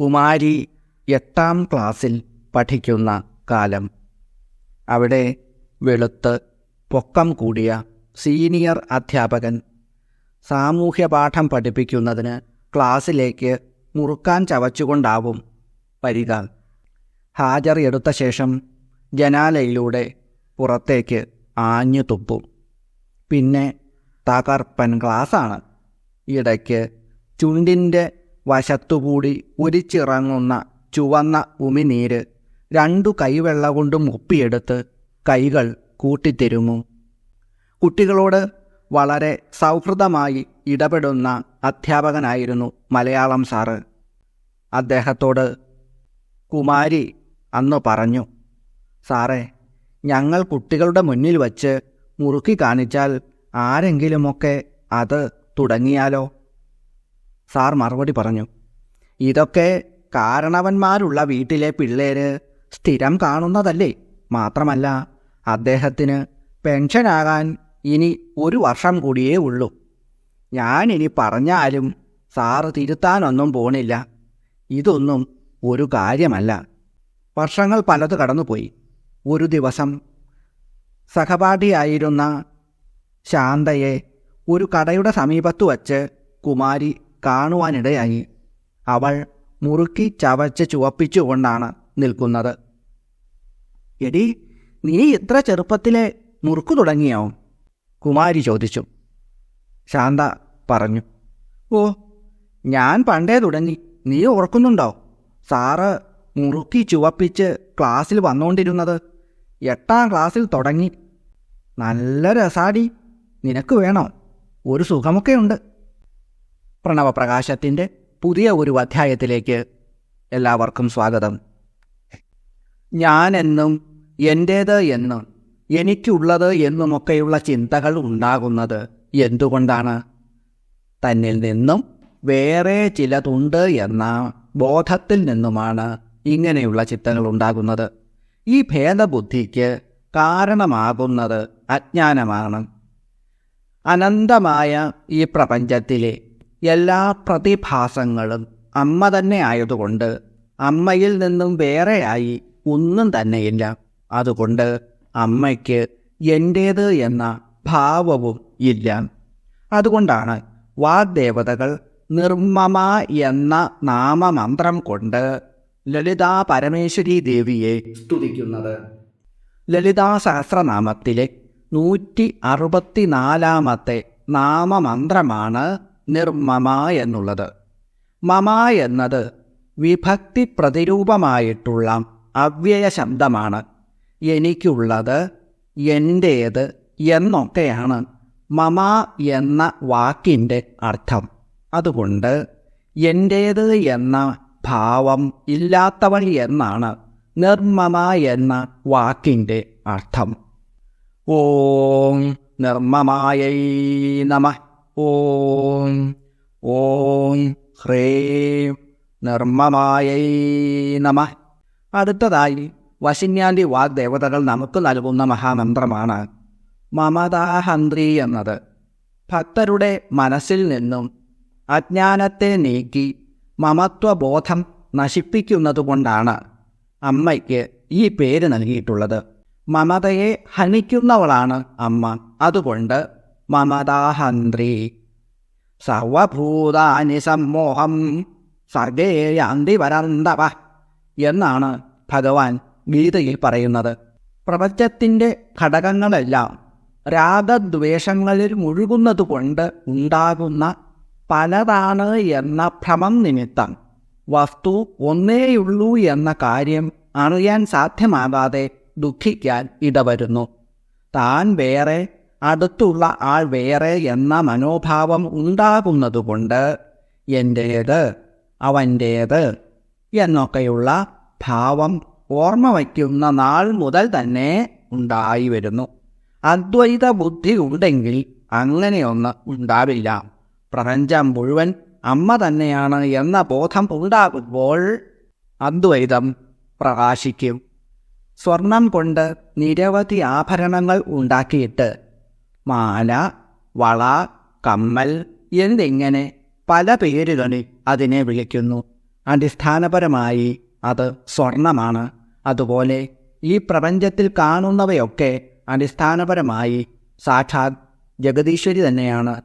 കുമാരി എട്ടാം ക്ലാസ്സിൽ പഠിക്കുന്ന കാലം. അവിടെ വെളുത്ത് പൊക്കം കൂടിയ സീനിയർ അധ്യാപകൻ സാമൂഹ്യപാഠം പഠിപ്പിക്കുന്നതിന് ക്ലാസ്സിലേക്ക് മുറുക്കാൻ ചവച്ചുകൊണ്ടാവും വരിക. ഹാജർ എടുത്ത ശേഷം ജനാലയിലൂടെ പുറത്തേക്ക് ആഞ്ഞു തുപ്പും. പിന്നെ തകർപ്പൻ ക്ലാസ്സാണ് ഇടയ്ക്ക് ചുണ്ടിന്റെ വശത്തുകൂടി ഉരിച്ചിറങ്ങുന്ന ചുവന്ന ഉമിനീര് രണ്ടു കൈവെള്ള കൊണ്ടും ഒപ്പിയെടുത്ത് കൈകൾ കൂട്ടിത്തിരുമു. കുട്ടികളോട് വളരെ സൗഹൃദമായി ഇടപെടുന്ന അധ്യാപകനായിരുന്നു മലയാളം സാറ്. അദ്ദേഹത്തോട് കുമാരി അന്ന് പറഞ്ഞു സാറേ ഞങ്ങൾ കുട്ടികളുടെ മുന്നിൽ വച്ച് മുറുക്കി കാണിച്ചാൽ ആരെങ്കിലുമൊക്കെ അത് തുടങ്ങിയാലോ? സാർ മറുപടി പറഞ്ഞു. ഇതൊക്കെ കാരണവന്മാരുള്ള വീട്ടിലെ പിള്ളേര് സ്ഥിരം കാണുന്നതല്ലേ? മാത്രമല്ല അദ്ദേഹത്തിന് പെൻഷനാകാൻ ഇനി ഒരു വർഷം കൂടിയേ ഉള്ളൂ. ഞാനിനി പറഞ്ഞാലും സാറ് തിരുത്താനൊന്നും പോണില്ല. ഇതൊന്നും ഒരു കാര്യമല്ല. വർഷങ്ങൾ പലത് കടന്നുപോയി. ഒരു ദിവസം സഹപാഠിയായിരുന്ന ശാന്തയെ ഒരു കടയുടെ സമീപത്ത് വച്ച് കുമാരി കാണുവാനിടയായി അവൾ മുറുക്കി ചവച്ച് ചുവപ്പിച്ചുകൊണ്ടാണ് നിൽക്കുന്നത്. എടി നീ ഇത്ര ചെറുപ്പത്തിലെ മുറുക്കു തുടങ്ങിയോ? കുമാരി ചോദിച്ചു. ശാന്ത പറഞ്ഞു. ഓ ഞാൻ പണ്ടേ തുടങ്ങി. നീ ഓർക്കുന്നുണ്ടോ? സാറ് മുറുക്കി ചുവപ്പിച്ച് ക്ലാസ്സിൽ വന്നുകൊണ്ടിരുന്നത് എട്ടാം ക്ലാസ്സിൽ തുടങ്ങി. നല്ല രസാടി. നിനക്ക് വേണോ? ഒരു സുഖമൊക്കെയുണ്ട്. പ്രണവപ്രകാശത്തിന്റെ പുതിയ ഒരു അധ്യായത്തിലേക്ക് എല്ലാവർക്കും സ്വാഗതം. ഞാനെന്നും എന്റേത് എന്നും എനിക്കുള്ളത് എന്നുമൊക്കെയുള്ള ചിന്തകൾ ഉണ്ടാകുന്നത് എന്തുകൊണ്ടാണ്? തന്നിൽ നിന്നും വേറെ ചിലതുണ്ട് എന്ന ബോധത്തിൽ നിന്നുമാണ് ഇങ്ങനെയുള്ള ചിന്തകൾ ഉണ്ടാകുന്നത്. ഈ ഭേദബുദ്ധിക്ക് കാരണമാകുന്നത് അജ്ഞാനമാണ്. അനന്തമായ ഈ പ്രപഞ്ചത്തിലെ എല്ലാ പ്രതിഭാസങ്ങളും അമ്മ തന്നെ ആയതുകൊണ്ട് അമ്മയിൽ നിന്നും വേറെയായി ഒന്നും തന്നെയില്ല. അതുകൊണ്ട് അമ്മയ്ക്ക് എന്റേത് എന്ന ഭാവവും ഇല്ല. അതുകൊണ്ടാണ് വാഗ്ദേവതകൾ നിർമ്മമ എന്ന നാമമന്ത്രം കൊണ്ട് ലളിതാ പരമേശ്വരി ദേവിയെ സ്തുതിക്കുന്നത്. ലളിതാ സഹസ്രനാമത്തിലെ നൂറ്റി അറുപത്തിനാലാമത്തെ നാമമന്ത്രമാണ് നിർമ്മമ എന്നുള്ളത്. മമ എന്നത് വിഭക്തി പ്രതിരൂപമായിട്ടുള്ള അവ്യയ ശബ്ദമാണ് എനിക്കുള്ളത് എന്റേത് എന്നൊക്കെയാണ് മമ എന്ന വാക്കിന്റെ അർത്ഥം. അതുകൊണ്ട് എന്റേത് എന്ന ഭാവം ഇല്ലാത്തവൻ എന്നാണ് നിർമ്മമ എന്ന വാക്കിന്റെ അർത്ഥം. ഓം നിർമ്മമായൈ നമ. ഓം ഓം ഹ്രീം നിർമ്മമായ നമ. അടുത്തതായി വശിന്യാന്റെ വാഗ്ദേവതകൾ നമുക്ക് നൽകുന്ന മഹാമന്ത്രമാണ് മമതാഹന്ത്രി എന്നത്. ഭക്തരുടെ മനസ്സിൽ നിന്നും അജ്ഞാനത്തെ നീക്കി മമത്വബോധം നശിപ്പിക്കുന്നതുകൊണ്ടാണ് അമ്മയ്ക്ക് ഈ പേര് നൽകിയിട്ടുള്ളത്. മമതയെ ഹനിക്കുന്നവളാണ് അമ്മ. അതുകൊണ്ട് മമതാഹന്ത്രി. സർവഭൂതാനി സമ്മോഹം സർഗേയാന്തി വരന്തവ എന്നാണ് ഭഗവാൻ ഗീതയിൽ പറയുന്നത്. പ്രപഞ്ചത്തിന്റെ ഘടകങ്ങളെല്ലാം രാഗദ്വേഷങ്ങളിൽ മുഴുകുന്നതുകൊണ്ട് ഉണ്ടാകുന്ന പലതാണ് എന്ന ഭ്രമം നിമിത്തം വസ്തു ഒന്നേയുള്ളൂ എന്ന കാര്യം അറിയാൻ സാധ്യമാകാതെ ദുഃഖിക്കാൻ ഇടവരുന്നു. താൻ വേറെ അടുത്തുള്ള ആൾ വേറെ എന്ന മനോഭാവം ഉണ്ടാകുന്നതുകൊണ്ട് എന്റേത് അവന്റേത് എന്നൊക്കെയുള്ള ഭാവം ഓർമ്മ വയ്ക്കുന്ന നാൾ മുതൽ തന്നെ ഉണ്ടായി വരുന്നു. അദ്വൈത ബുദ്ധി ഉണ്ടെങ്കിൽ അങ്ങനെയൊന്ന് ഉണ്ടാവില്ല. പ്രപഞ്ചം മുഴുവൻ അമ്മ തന്നെയാണ് എന്ന ബോധം ഉണ്ടാകുമ്പോൾ അദ്വൈതം പ്രകാശിക്കും. സ്വർണം കൊണ്ട് നിരവധി ആഭരണങ്ങൾ ഉണ്ടാക്കിയിട്ട് മാല വള കമ്മൽ എന്നിങ്ങനെ പല പേരുകളിൽ അതിനെ വിളിക്കുന്നു. അടിസ്ഥാനപരമായി അത് സ്വർണമാണ്. അതുപോലെ ഈ പ്രപഞ്ചത്തിൽ കാണുന്നവയൊക്കെ അടിസ്ഥാനപരമായി സാക്ഷാത് ജഗദീശ്വരി തന്നെയാണ്.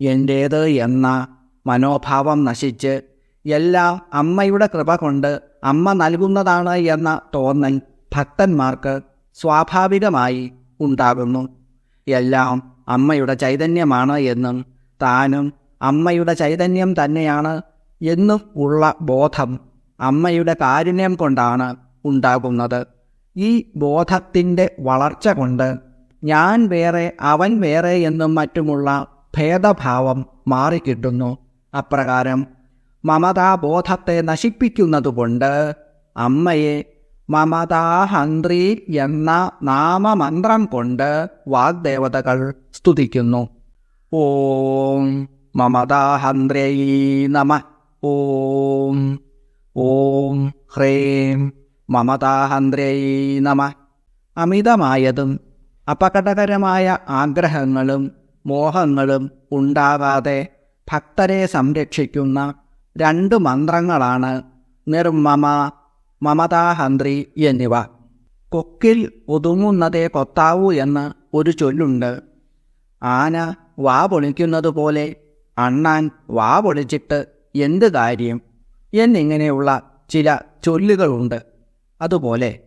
എന്റേത് എന്ന മനോഭാവം നശിച്ച് എല്ലാം അമ്മയുടെ കൃപ കൊണ്ട് അമ്മ നൽകുന്നതാണ് എന്ന തോന്നൽ ഭക്തന്മാർക്ക് സ്വാഭാവികമായി ഉണ്ടാകുന്നു. എല്ലാം അമ്മയുടെ ചൈതന്യമാണ് എന്നും താനും അമ്മയുടെ ചൈതന്യം തന്നെയാണ് എന്നും ഉള്ള ബോധം അമ്മയുടെ കാരുണ്യം കൊണ്ടാണ് ഉണ്ടാകുന്നത്. ഈ ബോധത്തിന്റെ വളർച്ച കൊണ്ട് ഞാൻ വേറെ അവൻ വേറെ എന്നും മറ്റുമുള്ള ഭേദഭാവം മാറിക്കിട്ടുന്നു. അപ്രകാരം മമതാബോധത്തെ നശിപ്പിക്കുന്നതുകൊണ്ട് അമ്മയെ മമതാഹന്ത്രി എന്ന നാമമന്ത്രം കൊണ്ട് വാഗ്ദേവതകൾ സ്തുതിക്കുന്നു. ഓം മമതാഹന്ത്രേ നമ. ഓം ഓം ഹ്രേം മമതാഹന്ത്രേ നമ. അമിതമായതും അപകടകരമായ ആഗ്രഹങ്ങളും മോഹങ്ങളും ഉണ്ടാകാതെ ഭക്തരെ സംരക്ഷിക്കുന്ന രണ്ട് മന്ത്രങ്ങളാണ് നിർമ്മമ മമതാഹന്ത്രി എന്നിവ. കൊക്കിൽ ഒതുങ്ങുന്നതേ കൊത്താവൂ എന്ന് ഒരു ചൊല്ലുണ്ട്. ആന വാ പൊളിക്കുന്നത് പോലെ അണ്ണാൻ വാ പൊളിച്ചിട്ട് എന്ത് കാര്യം എന്നിങ്ങനെയുള്ള ചില ചൊല്ലുകളുണ്ട്. അതുപോലെ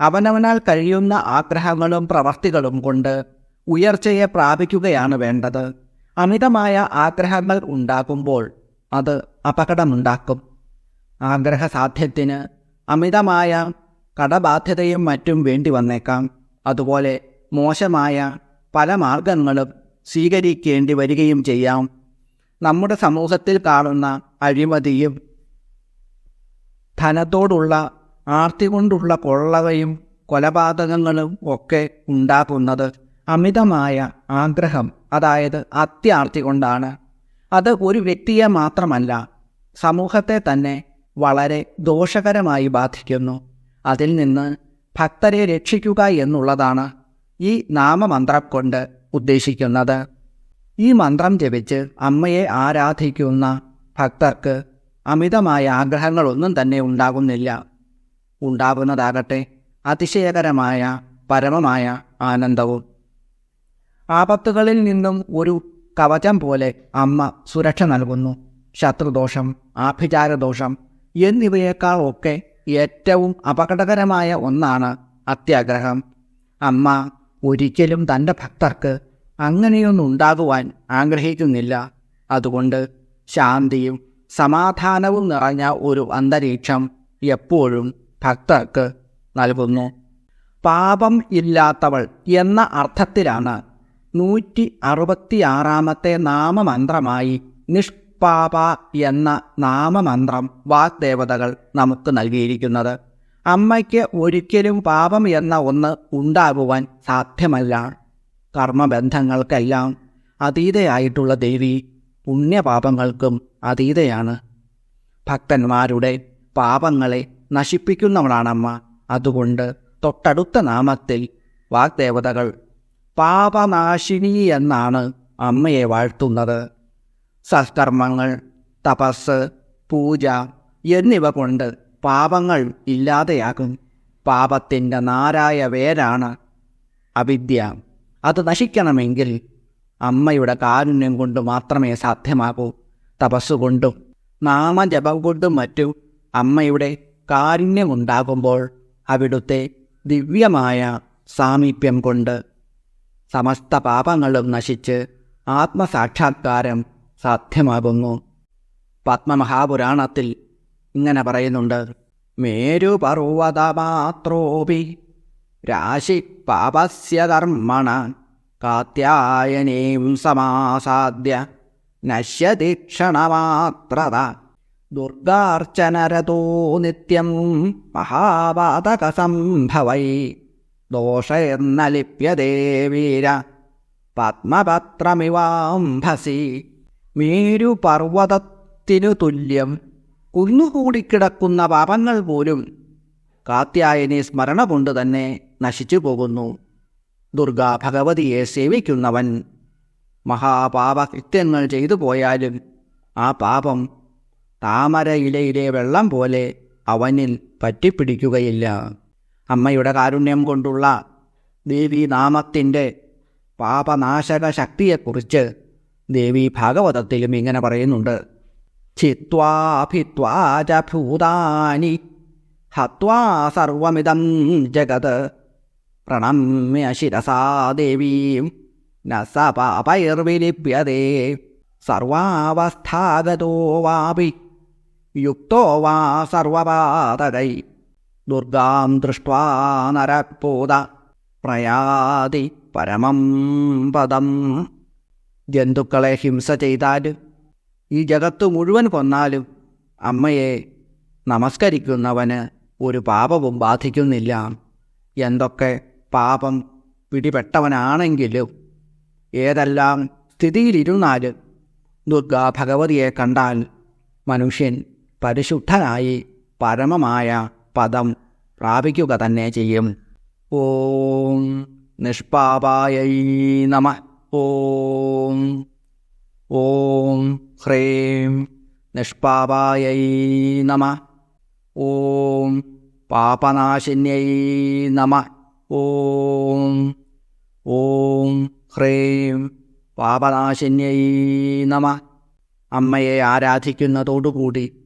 അവനവനാൽ കഴിയുന്ന ആഗ്രഹങ്ങളും പ്രവർത്തികളും കൊണ്ട് ഉയർച്ചയെ പ്രാപിക്കുകയാണ് വേണ്ടത്. അമിതമായ ആഗ്രഹങ്ങൾ ഉണ്ടാകുമ്പോൾ അത് അപകടമുണ്ടാക്കും. ആഗ്രഹസാധ്യത്തിന് അമിതമായ കടബാധ്യതയും മറ്റും വേണ്ടി വന്നേക്കാം. അതുപോലെ മോശമായ പല മാർഗങ്ങളും സ്വീകരിക്കേണ്ടി വരികയും ചെയ്യാം. നമ്മുടെ സമൂഹത്തിൽ കാണുന്ന അഴിമതിയും ധനത്തോടുള്ള ആർത്തി കൊണ്ടുള്ള കൊള്ളവയും കൊലപാതകങ്ങളും ഒക്കെ ഉണ്ടാകുന്നത് അമിതമായ ആഗ്രഹം അതായത് അത്യാർത്തി കൊണ്ടാണ്. അത് ഒരു വ്യക്തിയെ മാത്രമല്ല സമൂഹത്തെ തന്നെ വളരെ ദോഷകരമായി ബാധിക്കുന്നു. അതിൽ നിന്ന് ഭക്തരെ രക്ഷിക്കുക എന്നുള്ളതാണ് ഈ നാമമന്ത്രം കൊണ്ട് ഉദ്ദേശിക്കുന്നത്. ഈ മന്ത്രം ജപിച്ച് അമ്മയെ ആരാധിക്കുന്ന ഭക്തർക്ക് അമിതമായ ആഗ്രഹങ്ങളൊന്നും തന്നെ ഉണ്ടാകുന്നില്ല. ഉണ്ടാകുന്നതാകട്ടെ അതിശയകരമായ പരമമായ ആനന്ദവും. ആപത്തുകളിൽ നിന്നും ഒരു കവചം പോലെ അമ്മ സുരക്ഷ നൽകുന്നു. ശത്രുദോഷം ആഭിചാരദോഷം എന്നിവയേക്കാൾ ഒക്കെ ഏറ്റവും അപകടകരമായ ഒന്നാണ് അത്യാഗ്രഹം. അമ്മ ഒരിക്കലും തന്റെ ഭക്തർക്ക് അങ്ങനെയൊന്നും ഉണ്ടാകുവാൻ ആഗ്രഹിക്കുന്നില്ല. അതുകൊണ്ട് ശാന്തിയും സമാധാനവും നിറഞ്ഞ ഒരു അന്തരീക്ഷം എപ്പോഴും ഭക്തർക്ക് നൽകുന്നു. പാപം ഇല്ലാത്തവൾ എന്ന അർത്ഥത്തിലാണ് നൂറ്റി അറുപത്തിയാറാമത്തെ നാമമന്ത്രമായി നിഷ്പാപ എന്ന നാമമന്ത്രം വാഗ്ദേവതകൾ നമുക്ക് നൽകിയിരിക്കുന്നത്. അമ്മയ്ക്ക് ഒരിക്കലും പാപം എന്ന ഒന്ന് ഉണ്ടാകുവാൻ സാധ്യമല്ല. കർമ്മബന്ധങ്ങൾക്കെല്ലാം അതീതയായിട്ടുള്ള ദേവി പുണ്യപാപങ്ങൾക്കും അതീതയാണ്. ഭക്തന്മാരുടെ പാപങ്ങളെ നശിപ്പിക്കുന്നവളാണമ്മ. അതുകൊണ്ട് തൊട്ടടുത്ത നാമത്തിൽ വാഗ്ദേവതകൾ പാപനാശിനി എന്നാണ് അമ്മയെ വാഴ്ത്തുന്നത്. സത്കർമ്മങ്ങൾ തപസ് പൂജ എന്നിവ കൊണ്ട് പാപങ്ങൾ ഇല്ലാതെയാകും. പാപത്തിന്റെ നാരായ വേരാണ് അവിദ്യ. അത് നശിക്കണമെങ്കിൽ അമ്മയുടെ കാരുണ്യം കൊണ്ട് മാത്രമേ സാധ്യമാകൂ. തപസ്സുകൊണ്ടും നാമജപം കൊണ്ടും മറ്റും അമ്മയുടെ കാരുണ്യമുണ്ടാകുമ്പോൾ അവിടുത്തെ ദിവ്യമായ സാമീപ്യം കൊണ്ട് സമസ്ത പാപങ്ങളും നശിച്ച് ആത്മസാക്ഷാത്കാരം സാധ്യമാകുന്നു. പത്മമഹാപുരാണത്തിൽ ഇങ്ങനെ പറയുന്നുണ്ട്. മേരുപർവതമാത്രോപി രാശി പാപസ്യ കർമ്മണ കാത്യായനീം സമാസാദ്യ നശ്യതി ക്ഷണമാത്രത ദുർഗാർച്ചനരതോ നിത്യം മഹാപാതകസംഭവൈ ദോഷേർന്ന ലിപ്യതേ പത്മപത്രമിവാംഭസി മേരുപർവതത്തിനു തുല്യം കുന്നുകൂടിക്കിടക്കുന്ന പാപങ്ങൾ പോലും കാത്യായനി സ്മരണ കൊണ്ട് തന്നെ നശിച്ചു പോകുന്നു ദുർഗാ ഭഗവതിയെ സേവിക്കുന്നവൻ മഹാപാപകൃത്യങ്ങൾ ചെയ്തു പോയാലും ആ പാപം താമരയിലയിലെ വെള്ളം പോലെ അവനിൽ പറ്റിപ്പിടിക്കുകയില്ല. അമ്മയുടെ കാരുണ്യം കൊണ്ടുള്ള ദേവീനാമത്തിന്റെ പാപനാശക ശക്തിയെക്കുറിച്ച് ദേവി ഭാഗവതത്തിലും ഇങ്ങനെ പറയുന്നുണ്ട്. ചിത്വാ ഭിത്വാ ച ഭൂതാനി ഹത്വാ സർവമിതം ജഗത് പ്രണമ്യ ശിരസാ ദേവീം ന സ പാപൈർവിലിപ്യതേ. സർവാവസ്ഥാഗതോ വാപി യുക്തോ വാ സർവപാതകൈ. ദുർഗാം ദൃഷ്ട്വാ നരപ്പോത പ്രയാതി പരമം പദം ജന്തുക്കളെ ഹിംസ ചെയ്താലും ഈ ജഗത്ത് മുഴുവൻ കൊന്നാലും അമ്മയെ നമസ്കരിക്കുന്നവന് ഒരു പാപവും ബാധിക്കുന്നില്ല. എന്തൊക്കെ പാപം പിടിപെട്ടവനാണെങ്കിലും ഏതെല്ലാം സ്ഥിതിയിലിരുന്നാലും ദുർഗാ ഭഗവതിയെ കണ്ടാൽ മനുഷ്യൻ പരിശുദ്ധനായി പരമമായ പദം പ്രാപിക്കുക തന്നെ ചെയ്യും. ഓം നിഷ്പാപായൈ നമ. ഓം ഓം ഹ്രീം നിഷ്പാപായൈ നമ. ഓം പാപനാശിന്യൈ നമ. ഓം ഓം ഹ്രീം പാപനാശിന്യൈ നമ. അമ്മയെ ആരാധിക്കുന്നതോടുകൂടി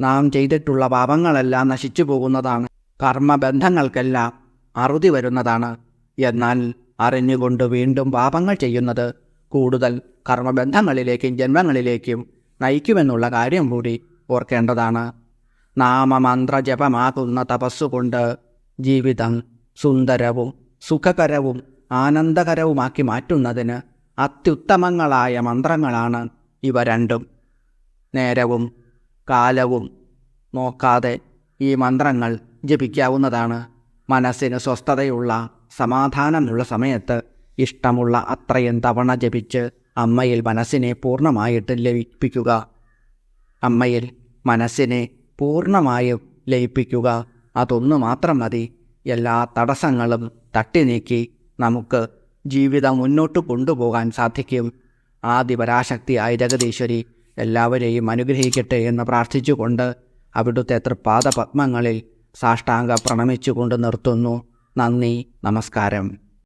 നാം ചെയ്തിട്ടുള്ള പാപങ്ങളെല്ലാം നശിച്ചു പോകുന്നതാണ്. കർമ്മബന്ധങ്ങൾക്കെല്ലാം അറുതി വരുന്നതാണ്. എന്നാൽ അറിഞ്ഞുകൊണ്ട് വീണ്ടും പാപങ്ങൾ ചെയ്യുന്നത് കൂടുതൽ കർമ്മബന്ധങ്ങളിലേക്കും ജന്മങ്ങളിലേക്കും നയിക്കുമെന്നുള്ള കാര്യം കൂടി ഓർക്കേണ്ടതാണ്. നാമമന്ത്രജപമാകുന്ന തപസ്സുകൊണ്ട് ജീവിതം സുന്ദരവും സുഖകരവും ആനന്ദകരവുമാക്കി മാറ്റുന്നതിന് അത്യുത്തമങ്ങളായ മന്ത്രങ്ങളാണ് ഇവ രണ്ടും. നേരവും കാലവും നോക്കാതെ ഈ മന്ത്രങ്ങൾ ജപിക്കാവുന്നതാണ്. മനസ്സിന് സ്വസ്ഥതയുള്ള സമാധാനമുള്ള സമയത്ത് ഇഷ്ടമുള്ള അത്രയും തവണ ജപിച്ച് അമ്മയിൽ മനസ്സിനെ പൂർണമായിട്ട് ലയിപ്പിക്കുക. അമ്മയിൽ മനസ്സിനെ പൂർണമായും ലയിപ്പിക്കുക. അതൊന്നു മാത്രം മതി. എല്ലാ തടസ്സങ്ങളും തട്ടി നീക്കി നമുക്ക് ജീവിതം മുന്നോട്ട് കൊണ്ടുപോകാൻ സാധിക്കും. ആദിപരാശക്തിയായ ജഗദീശ്വരി എല്ലാവരെയും അനുഗ്രഹിക്കട്ടെ എന്ന് പ്രാർത്ഥിച്ചുകൊണ്ട് അവിടുത്തെ തൃപ്പാദപത്മങ്ങളിൽ സാഷ്ടാംഗ പ്രണമിച്ചുകൊണ്ട് നിർത്തുന്നു. നന്ദി നമസ്കാരം.